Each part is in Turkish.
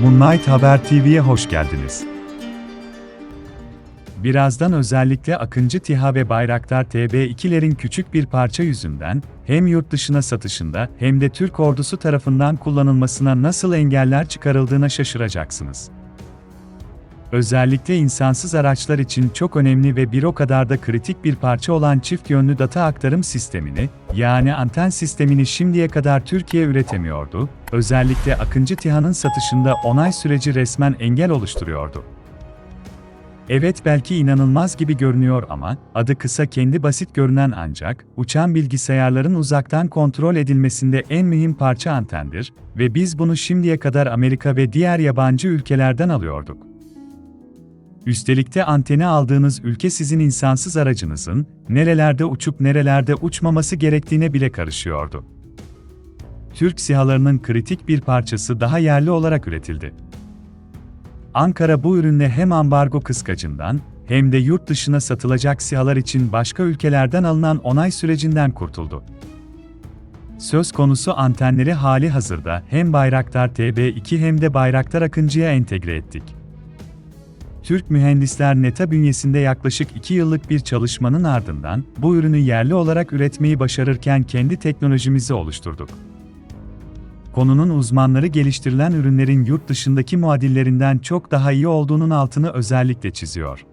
Moonlight Haber TV'ye hoş geldiniz. Birazdan özellikle Akıncı TİHA ve Bayraktar TB2'lerin küçük bir parça yüzünden hem yurt dışına satışında hem de Türk ordusu tarafından kullanılmasına nasıl engeller çıkarıldığına şaşıracaksınız. Özellikle insansız araçlar için çok önemli ve bir o kadar da kritik bir parça olan çift yönlü data aktarım sistemini, yani anten sistemini şimdiye kadar Türkiye üretemiyordu, özellikle Akıncı TİHA'nın satışında onay süreci resmen engel oluşturuyordu. Evet belki inanılmaz gibi görünüyor ama, adı kısa kendi basit görünen ancak, uçan bilgisayarların uzaktan kontrol edilmesinde en mühim parça antendir ve biz bunu şimdiye kadar Amerika ve diğer yabancı ülkelerden alıyorduk. Üstelik de anteni aldığınız ülke sizin insansız aracınızın, nerelerde uçup nerelerde uçmaması gerektiğine bile karışıyordu. Türk SİHA'larının kritik bir parçası daha yerli olarak üretildi. Ankara bu ürünle hem ambargo kıskacından, hem de yurt dışına satılacak SİHA'lar için başka ülkelerden alınan onay sürecinden kurtuldu. Söz konusu antenleri hali hazırda hem Bayraktar TB2 hem de Bayraktar Akıncı'ya entegre ettik. Türk mühendisler NETA bünyesinde yaklaşık 2 yıllık bir çalışmanın ardından bu ürünü yerli olarak üretmeyi başarırken kendi teknolojimizi oluşturduk. Konunun uzmanları geliştirilen ürünlerin yurt dışındaki muadillerinden çok daha iyi olduğunun altını özellikle çiziyor.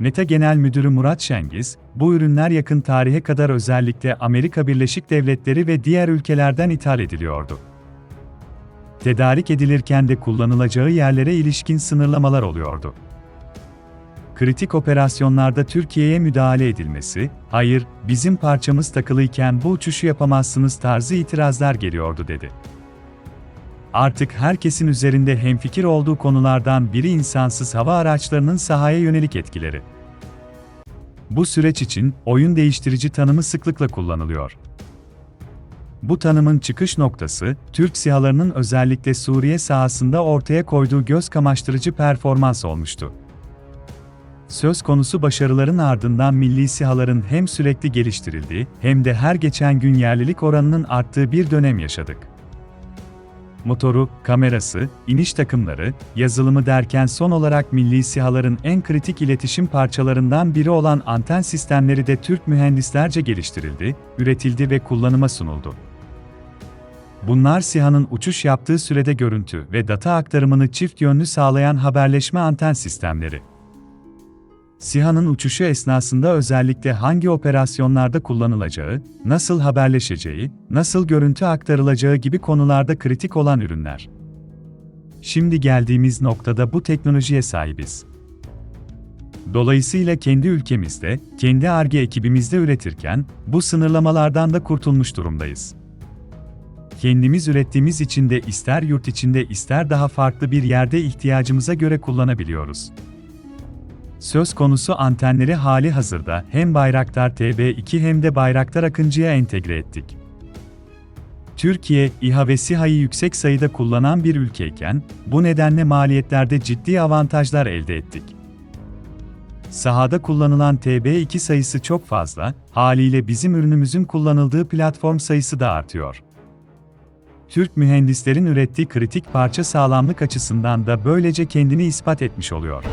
NETA Genel Müdürü Murat Şengiz, bu ürünler yakın tarihe kadar özellikle Amerika Birleşik Devletleri ve diğer ülkelerden ithal ediliyordu tedarik edilirken de kullanılacağı yerlere ilişkin sınırlamalar oluyordu. Kritik operasyonlarda Türkiye'ye müdahale edilmesi, hayır, bizim parçamız takılıyken bu uçuşu yapamazsınız tarzı itirazlar geliyordu dedi. Artık herkesin üzerinde hemfikir olduğu konulardan biri insansız hava araçlarının sahaya yönelik etkileri. Bu süreç için oyun değiştirici tanımı sıklıkla kullanılıyor. Bu tanımın çıkış noktası, Türk SİHA'larının özellikle Suriye sahasında ortaya koyduğu göz kamaştırıcı performans olmuştu. Söz konusu başarıların ardından milli SİHA'ların hem sürekli geliştirildiği hem de her geçen gün yerlilik oranının arttığı bir dönem yaşadık. Motoru, kamerası, iniş takımları, yazılımı derken son olarak milli SİHA'ların en kritik iletişim parçalarından biri olan anten sistemleri de Türk mühendislerce geliştirildi, üretildi ve kullanıma sunuldu. Bunlar SİHA'nın uçuş yaptığı sürede görüntü ve data aktarımını çift yönlü sağlayan haberleşme anten sistemleri. SİHA'nın uçuşu esnasında özellikle hangi operasyonlarda kullanılacağı, nasıl haberleşeceği, nasıl görüntü aktarılacağı gibi konularda kritik olan ürünler. Şimdi geldiğimiz noktada bu teknolojiye sahibiz. Dolayısıyla kendi ülkemizde, kendi ARGE ekibimizde üretirken, bu sınırlamalardan da kurtulmuş durumdayız kendimiz ürettiğimiz için de ister yurt içinde ister daha farklı bir yerde ihtiyacımıza göre kullanabiliyoruz. Söz konusu antenleri hali hazırda hem Bayraktar TB2 hem de Bayraktar Akıncı'ya entegre ettik. Türkiye, İHA ve SİHA'yı yüksek sayıda kullanan bir ülkeyken, bu nedenle maliyetlerde ciddi avantajlar elde ettik. Sahada kullanılan TB2 sayısı çok fazla, haliyle bizim ürünümüzün kullanıldığı platform sayısı da artıyor. Türk mühendislerin ürettiği kritik parça sağlamlık açısından da böylece kendini ispat etmiş oluyor.